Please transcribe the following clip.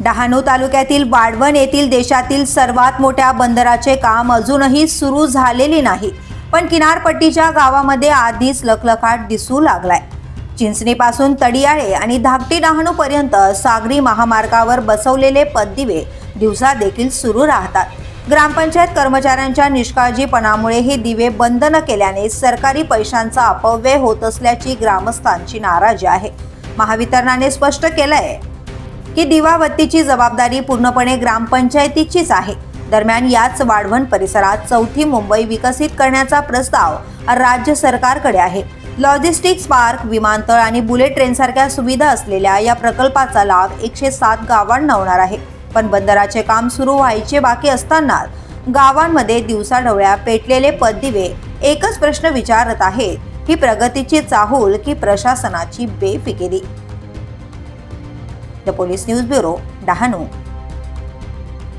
डहाणू तालुक्यातील वाढवण येथील देशातील सर्वात मोठ्या बंदराचे काम अजूनही सुरू झालेले नाही. पण किनारपट्टीच्या गावामध्ये आधीच लखलखाट दिसू लागलाय. चिंचणीपासून तडियाळे आणि धाकटी डहाणू पर्यंत सागरी महामार्गावर बसवलेले पददिवे दिवसा देखील सुरू राहतात. ग्रामपंचायत कर्मचाऱ्यांच्या निष्काळजीपणामुळे हे दिवे बंद न केल्याने सरकारी पैशांचा अपव्यय होत असल्याची ग्रामस्थांची नाराजी आहे. महावितरणाने स्पष्ट केलंय ही दिवाबत्तीची जबाबदारी पूर्णपणे ग्रामपंचायतीचीच आहे. दरम्यान याच वाढवण परिसरात चौथी मुंबई विकसित करण्याचा प्रस्ताव राज्य सरकारकडे आहे. लॉजिस्टिक्स पार्क विमानतळ आणि बुलेट ट्रेनसारख्या सुविधा असलेल्या या प्रकल्पाचा लाभ एकशे सात गावांना होणार आहे. पण बंदराचे काम सुरू व्हायचे बाकी असताना गावांमध्ये दिवसाढवळ्या पेटलेले पददिवे एकच प्रश्न विचारत आहेत. ही प्रगतीची चाहूल की प्रशासनाची बेफिकिरी? The police news bureau Dahanu